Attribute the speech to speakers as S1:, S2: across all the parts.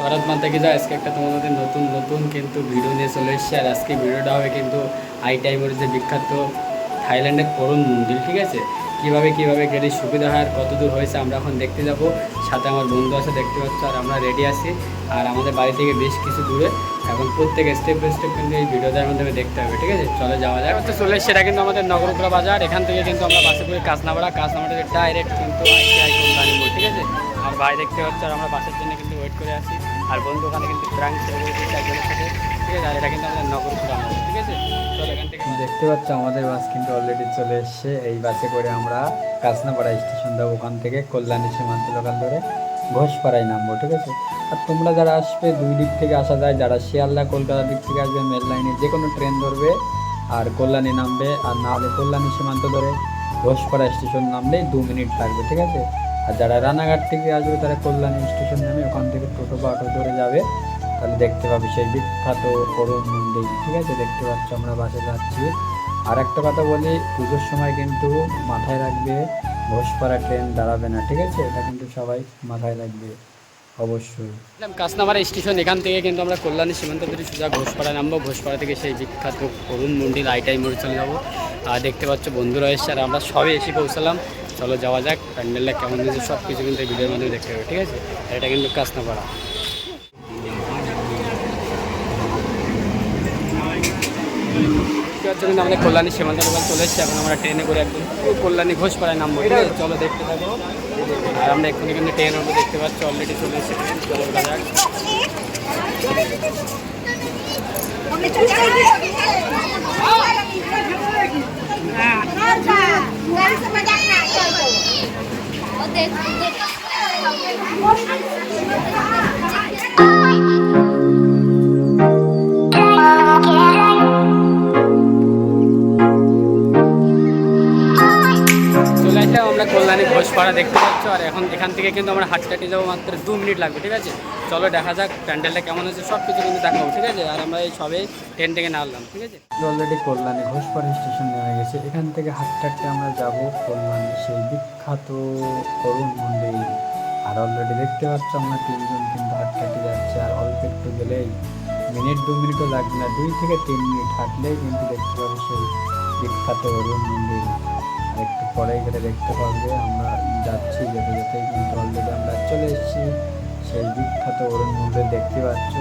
S1: ভারত মাতা কি আজকে একটা তোমাদের নতুন নতুন কিন্তু ভিডিও নিয়ে চলে এসেছি। আর আজকে ভিডিওটা হবে কিন্তু আই টাইমের যে বিখ্যাত থাইল্যান্ডের করুণ মন্দির, ঠিক আছে? কীভাবে কীভাবে গেলে সুবিধা হয় আর কত দূর হয়েছে আমরা এখন দেখতে যাব। সাথে আমার বন্ধু আছে, দেখতে পাচ্ছ, আর আমরা রেডি আছি। আর আমাদের বাড়ি থেকে বেশ কিছু দূরে এখন প্রত্যেক স্টেপ বাই স্টেপ কিন্তু এই ভিডিওটার মাধ্যমে দেখতে হবে, ঠিক আছে? চলে যাওয়া যায় তো চলে এটা কিন্তু আমাদের নগরপুরা বাজার। এখান থেকে কিন্তু আমরা বাসে করে কাজনাপাড়া কাজনাপাড়া ডাইরেক্ট কিন্তু ঠিক আছে? আর ভাই দেখতে পাচ্ছ, আর আমরা বাসের জন্য কিন্তু ওয়েট করে আছি। আর বন্ধু ওখানে কিন্তু সাথে। ঠিক আছে, আর এটা কিন্তু আমাদের মোড় ঠিক আছে? দেখতে পাচ্ছ, আমাদের বাস কিন্তু অলরেডি চলে এসছে। এই বাসে করে আমরা কাজনাপাড়া স্টেশন যাব ওখান থেকে, কল্যাণী সীমান্ত লোকাল ধরে ঘোষপাড়ায় নামবো, ঠিক আছে? আর তোমরা যারা আসবে, দুই দিক থেকে আসা যায়। যারা শিয়ালদা কলকাতার দিক থেকে আসবে মেল লাইনে যে কোনো ট্রেন ধরবে আর কল্যাণী নামবে। আর না হলে কল্যাণী সীমান্ত ধরে ঘোষপাড়া স্টেশন নামলেই দু মিনিট লাগবে, ঠিক আছে? আর যারা রানাঘাট থেকে আসবে, তারা কল্যাণী স্টেশন নামে ওখান থেকে টোটো বা অটো ধরে যাবে। তাহলে দেখতে পাবে সেই বিখ্যাত করুণ মন্দির, ঠিক আছে? দেখতে পাচ্ছ আমরা বাসে যাচ্ছি। আর একটা কথা বলি, পুজোর সময় কিন্তু মাথায় রাখবে, ঘোষপাড়া ট্রেন দাঁড়াবে না, ঠিক আছে? এটা কিন্তু সবাই মাথায় রাখবে, অবশ্যই। কাসনামারা স্টেশন, এখান থেকে কিন্তু আমরা কল্যাণী সীমান্ত ধরে সোজা ঘোষপাড়া নামবো। ঘোষপাড়া থেকে সেই বিখ্যাত করুণ মন্দির আইটাই মোড়ে চলে যাব। আর দেখতে পাচ্ছ বন্ধুরা এসছে, আর আমরা সবে এসে পৌঁছালাম। চলো যাওয়া যাক, প্যান্ডেলটা কেমন হয়েছে সব কিছু কিন্তু এই ভিডিওর মাধ্যমে দেখতে হবে, ঠিক আছে? এটা কিন্তু কাসনাপাড়া। পাচ্ছ কিন্তু আমাদের কল্যাণী সীমান্ত লোকাল চলে এসেছি, এখন আমরা ট্রেনে করে একদম কল্যাণী ঘোষপাড়ায় নামবো, ঠিক আছে? চলো দেখতে থাকো। আর আমরা এক্ষুনি কিন্তু ট্রেনের মধ্যে দেখতে পাচ্ছি অলরেডি চলে এসেছি ট্রেন, চলো ওঠা যাক। চলে আসলাম আমরা কল্যাণী ঘোষপাড়া দেখতে পাচ্ছ, আর এখন এখান থেকে কিন্তু আমরা হাটকাটি যাব মাত্র দু মিনিট লাগবে, ঠিক আছে? চলো দেখা যাক, প্যান্ডেলটা কেমন হয়েছে সব কিছু কিন্তু দেখাবো, ঠিক আছে? আর আমরা এই সবে ট্রেন থেকে নামলাম, ঠিক আছে? অলরেডি কল্যাণী ঘোষপাড়া স্টেশন নেমে গেছে, এখান থেকে হাটকাটে আমরা যাব কল্যাণী, সেই বিখ্যাত করুণ মন্দির। আর অলরেডি দেখতে পাচ্ছ আমরা তিনজন কিন্তু হাটকাটি যাচ্ছে, আর অল্প একটু গেলেই মিনিট, দু মিনিটও লাগবে না, দুই থেকে তিন মিনিট হাঁটলেই কিন্তু দেখতে পাবো সেই বিখ্যাত অরুণ মন্দির। একটু পরেই গেলে দেখতে পারবে, আমরা যাচ্ছি যেতে যেতে, কিন্তু অলরেডি আমরা চলে এসেছি। সেই বিখ্যাত অরুণ মন্দির দেখতে পাচ্ছ।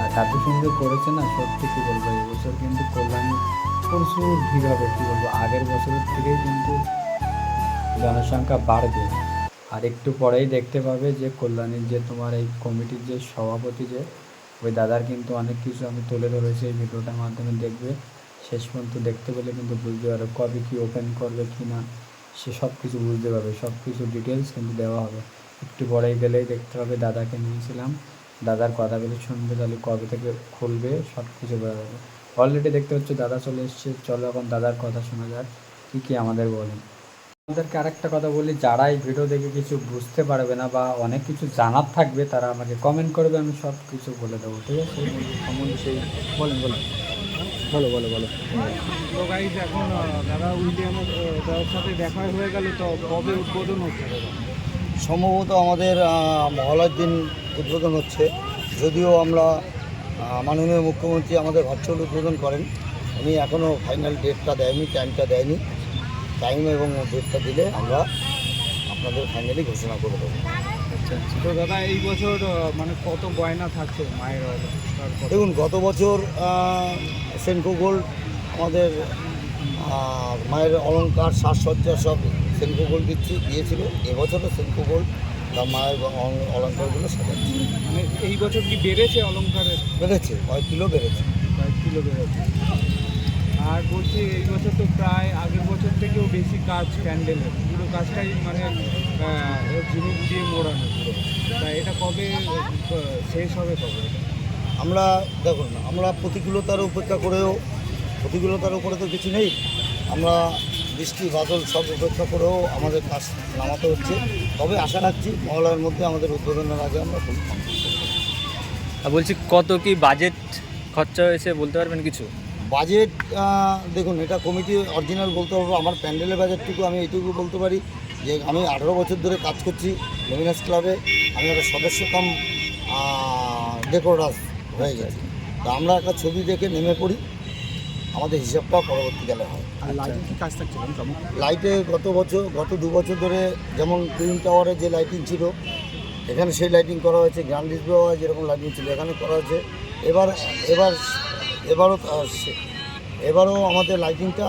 S1: আর এত সুন্দর করেছে না, সত্যি কী বলব এই বছর কিন্তু কল্যাণী প্রচুর ভিড় হবে, কী বলব, আগের বছরের থেকেই কিন্তু জনসংখ্যা বাড়বে। আর একটু পরেই দেখতে পাবে যে কল্যাণীর যে তোমার এই কমিটির যে সভাপতি যে, ওই দাদার কিন্তু অনেক কিছু আমি তুলে ধরেছি, এই ভিডিওটার মাধ্যমে দেখবে। শেষ পর্যন্ত দেখতে পেলে কিন্তু বুঝতে পারবে কবে কি ওপেন করবে কি না সে সব কিছু বুঝতে পারবে সব কিছু ডিটেলস কিন্তু দেওয়া হবে। একটু পরেই গেলেই দেখতে হবে দাদাকে নিয়েছিলাম। দাদার কথাগুলো শুনবে তাহলে কবে থেকে খুলবে সব কিছু বোঝা যাবে অলরেডি দেখতে পাচ্ছ দাদা চলে এসছে। চলো এখন দাদার কথা শোনা যাক, কী কী আমাদের বলেন আমাদেরকে আরেকটা কথা বলি, যারা এই ভিডিও দেখে কিছু বুঝতে পারবে না বা অনেক কিছু জানার থাকবে, তারা আমাকে কমেন্ট করবে, আমি সব কিছু বলে দেবো, ঠিক আছে? সেই, বলেন বলেন। বলো বলো বলো
S2: তো গাইজ এখন দাদা উইলিয়ামের দাদার সাথে দেখা হয়ে গেল তো কবে উদ্বোধন হচ্ছে
S3: সম্ভবত আমাদের আহ, মহালয়ার দিন উদ্বোধন হচ্ছে। যদিও আমরা মাননীয় মুখ্যমন্ত্রী আমাদের ভার্চুয়াল উদ্বোধন করেন। উনি এখনও ফাইনাল ডেটটা দেয়নি টাইমটা দেয়নি। টাইম এবং ডেটটা দিলে আমরা আপনাদের ফাইনালি ঘোষণা করে দেবো।
S2: তো দাদা এই বছর মানে কত গয়না থাকছে মায়ের
S3: দেখুন গত বছর সেনকো গোল্ড আমাদের মায়ের অলঙ্কার সাজসজ্জা সব সেনকো গোল্ড দিচ্ছি দিয়েছিল। এবছরও সেনকো গোল্ড বা মায়ের অল- অলঙ্কারগুলো সাজাচ্ছি।
S2: মানে এই বছর কি বেড়েছে অলঙ্কারের
S3: বেড়েছে কয়েক কিলো বেড়েছে।
S2: কয়েক কিলো বেড়েছে। আর বলছি এই বছর তো প্রায় আগের বছর থেকেও বেশি কাজ প্যান্ডেলের পুরো কাজটাই মানে ঝিনুক দিয়ে মোড়ানো। তা এটা কবে শেষ হবে কবে? এটা?
S3: আমরা দেখুন আমরা প্রতিকূলতার উপেক্ষা করেও প্রতিকূলতার উপরে তো কিছু নেই। আমরা বৃষ্টি বাদল সব উপেক্ষা করেও আমাদের কাজ নামাতে হচ্ছে। তবে আশা রাখছি মহলার মধ্যে আমাদের উদ্বোধনের আগে আমরা
S1: বলছি কত কি বাজেট খরচা হয়েছে বলতে পারবেন কিছু?
S3: বাজেট দেখুন এটা কমিটি অরিজিনাল বলতে পারব আমার প্যান্ডেলের বাজেটটুকু আমি এইটুকু বলতে পারি যে আমি আঠেরো বছর ধরে কাজ করছি লুমিনাস ক্লাবে আমি একটা সদস্য কাম ডেকোরাস হয়ে গেছে। তা আমরা একটা ছবি দেখে নেমে পড়ি। আমাদের হিসাবটা পরবর্তীকালে হয়।
S4: লাইটে
S3: গত বছর গত দু বছর ধরে যেমন টুইন টাওয়ারে যে লাইটিং ছিল এখানে সেই লাইটিং করা হয়েছে গ্র্যান্ড ডিসপ্লে যেরকম লাইটিং ছিল এখানে করা হয়েছে। এবার এবার এবারও এবারও আমাদের লাইটিংটা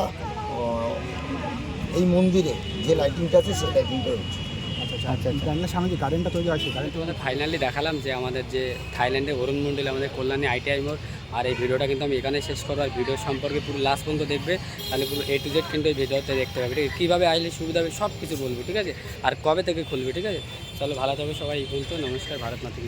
S3: এই মন্দিরে যে লাইটিংটা আছে সেই লাইটিংটা হচ্ছে
S4: আচ্ছা আচ্ছা প্যান্ডেলের সামনে যে গার্ডেনটা তৈরি আছে
S5: আমি
S4: গার্ডেন
S5: তোমাদের ফাইনালি দেখালাম যে আমাদের যে থাইল্যান্ডে অরুণ মন্ডল আমাদের কল্যাণী আইটিআই মোড়। আর এই ভিডিওটা কিন্তু আমি এখানে শেষ করব। আর ভিডিও সম্পর্কে পুরো লাস্ট পর্যন্ত দেখবে। তাহলে পুরো এ টু জেড কিন্তু এই ভিডিওতে দেখতে পাবে ঠিক আছে? কীভাবে আসলে সুবিধা হবে সব কিছু বলব ঠিক আছে? আর কবে থেকে খুলবে ঠিক আছে? চলো ভালো থাকবে সবাই এই পর্যন্ত। নমস্কার ভারত মাতৃ।